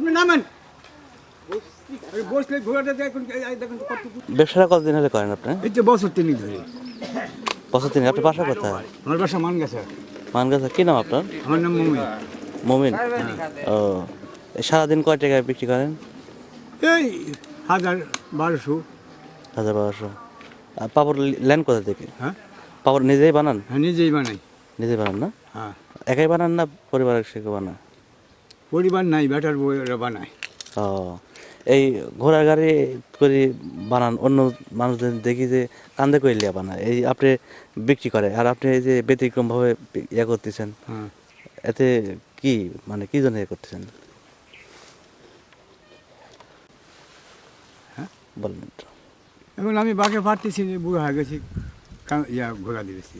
আপনি নামেন। বসলে ঘোরাটা দেখুন দেখুন ব্যবসাটা কতদিন হলে করেন আপনি? এই যে বছর তিনি ধরে। বছর তিনি আপনার বাসা কোথায়? আমার বাসা মানগাছা। মানগাছা কি নাম আপনার? আমার নাম মমিন। মমিন। ও সারাদিন কয় টাকায় বিক্রি করেন? এই হাজার বারোশো। হাজার বারোশো। আর পাপড় ল্যান্ড কোথা থেকে? হ্যাঁ? পাপড় নিজেই বানান? হ্যাঁ নিজেই বানাই। নিজেই বানান না? হ্যাঁ। একাই বানান না পরিবারের সে বানান পরিবার নাই বেটার বউয়েরা বানায়। ও এই ঘোড়ার গাড়ি করে বানান অন্য মানুষদের দেখি যে কান্দে কইলিয়া বানায় এই আপনি বিক্রি করে আর আপনি এই যে ব্যতিক্রমভাবে ইয়ে করতেছেন হ্যাঁ। এতে কি মানে কি জন্য ইয়ে করতেছেন? হ্যাঁ? বলেন এখন আমি বাঘে পারতেছি বুড়ো হয়ে গেছি ইয়া ঘোরা দিয়েছি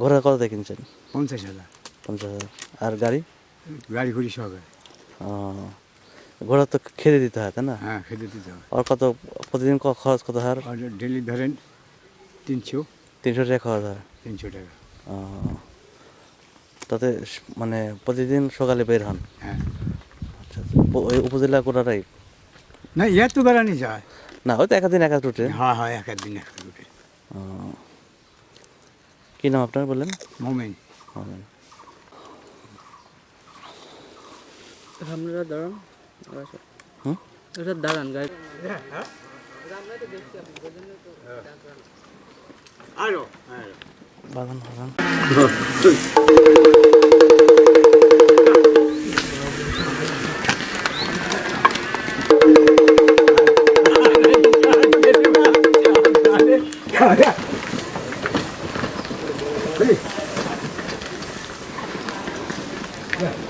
ঘোড়া কত কিনছেন? পঞ্চাশ হাজার। পঞ্চাশ হাজার। আর গাড়ি? গাড়ি ঘুরি সহকারে ও, ঘোড়া তো খেতে দিতে হয় তাই না? হ্যাঁ খেতে দিতে হয়। আর কত প্রতিদিন ক- খরচ কত হয়? আর ডেলি ধরেন তিনশো। তিনশো টাকা খরচ হয়। তিনশো টাকা। ও, তাতে স- মানে প্রতিদিন সকালে বের হন? হ্যাঁ। আচ্ছা আচ্ছা। উপ- ওই উপজেলা কোটাটাই না ইয়ে তো বেড়ানি যায়। না হয়তো একাদিন একা টুটে হ্যাঁ হ্যাঁ এক একদিন এক রুটে ও। কি নাম আপনার বললেন? মোমেন। মোমেন। সামনেটা দাঁড়ান হুম এটা দাঁড়ান গাড়ি আরো বাগান বাগান Yeah.